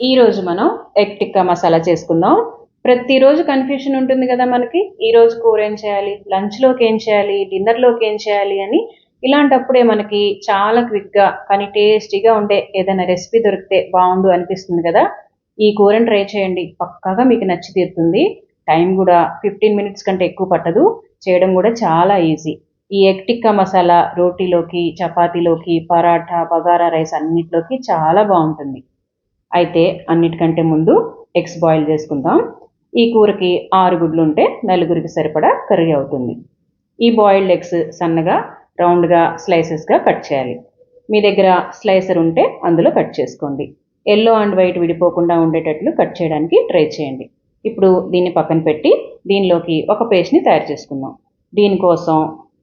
ఈరోజు మనం ఎగ్ టిక్కా మసాలా చేసుకుందాం. ప్రతిరోజు కన్ఫ్యూషన్ ఉంటుంది కదా మనకి. ఈ రోజు కూర ఏం చేయాలి? లంచ్లోకి ఏం చేయాలి? డిన్నర్లోకి ఏం చేయాలి అని ఇలాంటప్పుడే మనకి చాలా క్విక్గా కానీ టేస్టీగా ఉండే ఏదైనా రెసిపీ దొరికితే బాగుండు అనిపిస్తుంది కదా. ఈ కూరని ట్రై చేయండి. పక్కాగా మీకు నచ్చి తీరుతుంది. టైం కూడా ఫిఫ్టీన్ మినిట్స్ కంటే ఎక్కువ పట్టదు. చేయడం కూడా చాలా ఈజీ ఈ ఎగ్ టిక్కా మసాలా రోటీలోకి చపాతీలోకి పరాఠా బగారా రైస్ అన్నిట్లోకి చాలా బాగుంటుంది. అయితే అన్నిటికంటే ముందు ఎగ్స్ బాయిల్ చేసుకుందాం. ఈ కూరకి ఆరు గుడ్లు ఉంటే నలుగురికి సరిపడా కర్రీ అవుతుంది. ఈ బాయిల్డ్ ఎగ్స్ సన్నగా రౌండ్గా స్లైసెస్గా కట్ చేయాలి. మీ దగ్గర స్లైసర్ ఉంటే అందులో కట్ చేసుకోండి. ఎల్లో అండ్ వైట్ విడిపోకుండా ఉండేటట్లు కట్ చేయడానికి ట్రై చేయండి. ఇప్పుడు దీన్ని పక్కన పెట్టి దీనిలోకి ఒక పేస్ట్ని తయారు చేసుకుందాం. దీనికోసం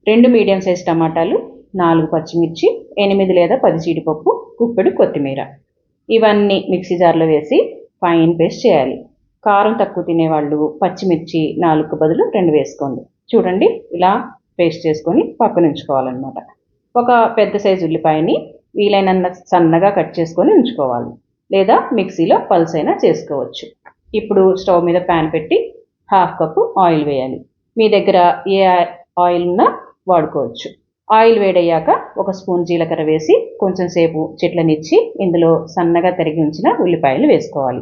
రెండు మీడియం సైజ్ టమాటాలు నాలుగు పచ్చిమిర్చి ఎనిమిది లేదా పది జీడిపప్పు కుప్పెడు కొత్తిమీర. ఇవన్నీ మిక్సీ జార్లో వేసి ఫైన్ పేస్ట్ చేయాలి. కారం తక్కువ తినేవాళ్ళు పచ్చిమిర్చి నాలుగు బదులు రెండు వేసుకోండి. చూడండి ఇలా పేస్ట్ చేసుకొని పక్కన ఉంచుకోవాలన్నమాట ఒక పెద్ద సైజు ఉల్లిపాయని వీలైనంత సన్నగా కట్ చేసుకొని ఉంచుకోవాలి. లేదా మిక్సీలో పల్స్ అయినా చేసుకోవచ్చు. ఇప్పుడు స్టవ్ మీద ప్యాన్ పెట్టి హాఫ్ కప్పు ఆయిల్ వేయాలి. మీ దగ్గర ఏ ఆయిల్ ఉన్నా వాడుకోవచ్చు. ఆయిల్ వేడయ్యాక ఒక స్పూన్ జీలకర్ర వేసి కొంచెం సేపు చెట్లనిచ్చి ఇందులో సన్నగా తరిగి ఉంచిన ఉల్లిపాయలు వేసుకోవాలి.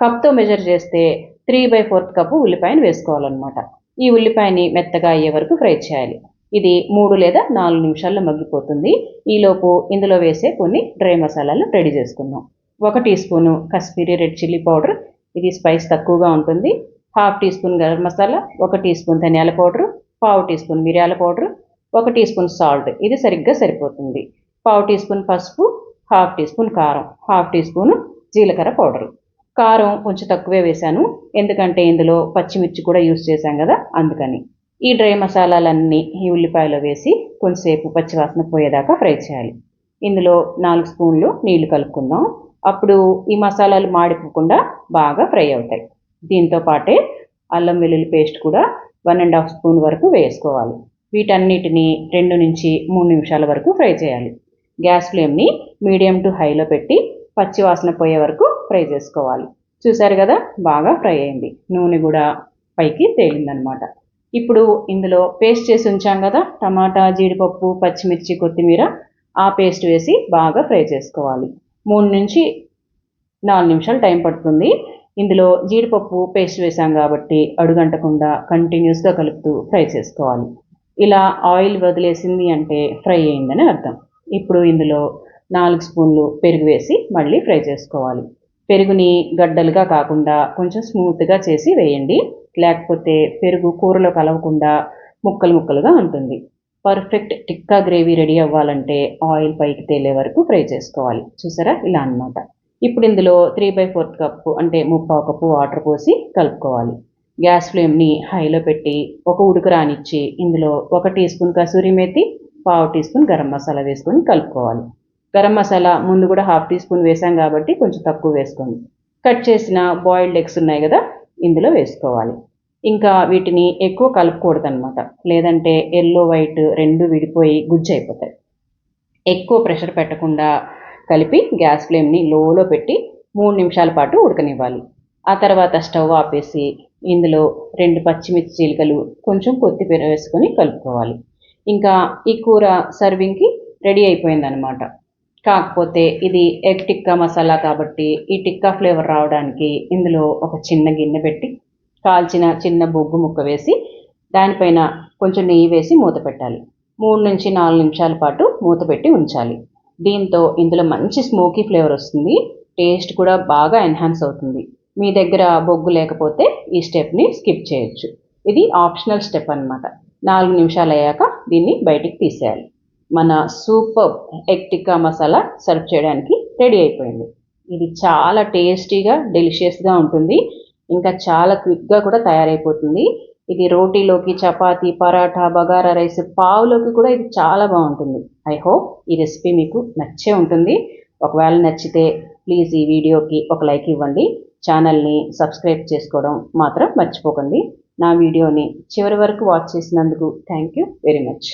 కప్తో మెజర్ చేస్తే త్రీ బై ఫోర్త్ కప్పు ఉల్లిపాయను వేసుకోవాలన్నమాట. ఈ ఉల్లిపాయని మెత్తగా అయ్యే వరకు ఫ్రై చేయాలి. ఇది మూడు లేదా నాలుగు నిమిషాల్లో మగ్గిపోతుంది. ఈలోపు ఇందులో వేసే కొన్ని డ్రై మసాలాలు రెడీ చేసుకుందాం. ఒక teaspoon Kashmiri red chilli powder ఇది స్పైస్ తక్కువగా ఉంటుంది. Half teaspoon garam masala ఒక టీ స్పూన్ ధనియాల పౌడర్ పావు టీ స్పూన్ మిరియాల పౌడర్ ఒక టీ స్పూన్ సాల్ట్ ఇది సరిగ్గా సరిపోతుంది. పావు టీ స్పూన్ పసుపు హాఫ్ టీ స్పూన్ కారం హాఫ్ టీ స్పూన్ జీలకర్ర పౌడర్. కారం కొంచెం తక్కువే వేశాను ఎందుకంటే ఇందులో పచ్చిమిర్చి కూడా యూస్ చేశాం కదా అందుకని. ఈ డ్రై మసాలాలన్నీ ఈ ఉల్లిపాయలో వేసి కొంచెంసేపు పచ్చివాసన పోయేదాకా ఫ్రై చేయాలి. ఇందులో నాలుగు స్పూన్లు నీళ్ళు కలుపుకుందాం. అప్పుడు ఈ మసాలాలు మాడిపోకుండా బాగా ఫ్రై అవుతాయి. దీంతో పాటే అల్లం వెల్లుల్లి పేస్ట్ కూడా వన్ అండ్ హాఫ్ స్పూన్ వరకు వేసుకోవాలి. వీటన్నిటిని రెండు నుంచి మూడు నిమిషాల వరకు ఫ్రై చేయాలి. గ్యాస్ ఫ్లేమ్ని మీడియం టు హైలో పెట్టి పచ్చి వాసన పోయే వరకు ఫ్రై చేసుకోవాలి. చూసారు కదా బాగా ఫ్రై అయింది. నూనె కూడా పైకి తేలిందనమాట. ఇప్పుడు ఇందులో పేస్ట్ చేసి ఉంచాం కదా టమాటా జీడిపప్పు పచ్చిమిర్చి కొత్తిమీర ఆ పేస్ట్ వేసి బాగా ఫ్రై చేసుకోవాలి. మూడు నుంచి నాలుగు నిమిషాలు టైం పడుతుంది. ఇందులో జీడిపప్పు పేస్ట్ వేసాం కాబట్టి అడుగంటకుండా కంటిన్యూస్గా కలుపుతూ ఫ్రై చేసుకోవాలి. ఇలా ఆయిల్ వదిలేసింది అంటే ఫ్రై అయిందని అర్థం. ఇప్పుడు ఇందులో నాలుగు స్పూన్లు పెరుగు వేసి మళ్ళీ ఫ్రై చేసుకోవాలి. పెరుగుని గడ్డలుగా కాకుండా కొంచెం స్మూత్గా చేసి వేయండి. లేకపోతే పెరుగు కూరలో కలవకుండా ముక్కలు ముక్కలుగా ఉంటుంది. పర్ఫెక్ట్ టిక్కా గ్రేవీ రెడీ అవ్వాలంటే ఆయిల్ పైకి తేలే వరకు ఫ్రై చేసుకోవాలి. చూసారా? ఇలా అనమాట ఇప్పుడు ఇందులో త్రీ బై ఫోర్త్ కప్పు అంటే ముప్పావు కప్పు వాటర్ పోసి కలుపుకోవాలి. గ్యాస్ ఫ్లేమ్ని హైలో పెట్టి ఒక ఉడుకు రానిచ్చి ఇందులో ఒక టీ స్పూన్ కసూరి మేతి పావు టీ స్పూన్ గరం మసాలా వేసుకొని కలుపుకోవాలి. గరం మసాలా ముందు కూడా హాఫ్ టీ స్పూన్ వేసాం కాబట్టి కొంచెం తక్కువ వేసుకోండి. కట్ చేసిన బాయిల్డ్ ఎగ్స్ ఉన్నాయి కదా ఇందులో వేసుకోవాలి. ఇంకా వీటిని ఎక్కువ కలుపుకూడదు అనమాట లేదంటే ఎల్లో వైట్ రెండు విడిపోయి గుజ్జు అయిపోతాయి. ఎక్కువ ప్రెషర్ పెట్టకుండా కలిపి గ్యాస్ ఫ్లేమ్ని లోలో పెట్టి మూడు నిమిషాల పాటు ఉడకనివ్వాలి. ఆ తర్వాత స్టవ్ ఆపేసి ఇందులో రెండు పచ్చిమిర్చి చీలికలు కొంచెం కొత్తిమీర వేసుకొని కలుపుకోవాలి. ఇంకా ఈ కూర సర్వింగ్కి రెడీ అయిపోయిందనమాట కాకపోతే ఇది ఎగ్ టిక్కా మసాలా కాబట్టి ఈ టిక్కా ఫ్లేవర్ రావడానికి ఇందులో ఒక చిన్న గిన్నె పెట్టి కాల్చిన చిన్న బొగ్గు ముక్క వేసి దానిపైన కొంచెం నెయ్యి వేసి మూత పెట్టాలి. మూడు నుంచి నాలుగు నిమిషాల పాటు మూత పెట్టి ఉంచాలి. దీంతో ఇందులో మంచి స్మోకీ ఫ్లేవర్ వస్తుంది. టేస్ట్ కూడా బాగా ఎన్హాన్స్ అవుతుంది. మీ దగ్గర బొగ్గు లేకపోతే ఈ స్టెప్ని స్కిప్ చేయొచ్చు. ఇది ఆప్షనల్ స్టెప్ అనమాట నాలుగు నిమిషాలు అయ్యాక దీన్ని బయటికి తీసేయాలి. మన super egg tikka masala serve చేయడానికి రెడీ అయిపోయింది. ఇది చాలా టేస్టీగా డెలిషియస్గా ఉంటుంది. ఇంకా చాలా క్విక్గా కూడా తయారైపోతుంది. ఇది రోటీలోకి చపాతీ పరాఠా బగారా రైస్ పావులోకి కూడా ఇది చాలా బాగుంటుంది. ఐ హోప్ ఈ రెసిపీ మీకు నచ్చే ఉంటుంది. ఒకవేళ నచ్చితే ప్లీజ్ ఈ వీడియోకి ఒక లైక్ ఇవ్వండి. ఛానల్ని సబ్స్క్రైబ్ చేసుకోవడం మాత్రం మర్చిపోకండి. నా వీడియోని చివరి వరకు వాచ్ చేసినందుకు థ్యాంక్ యూ వెరీ మచ్.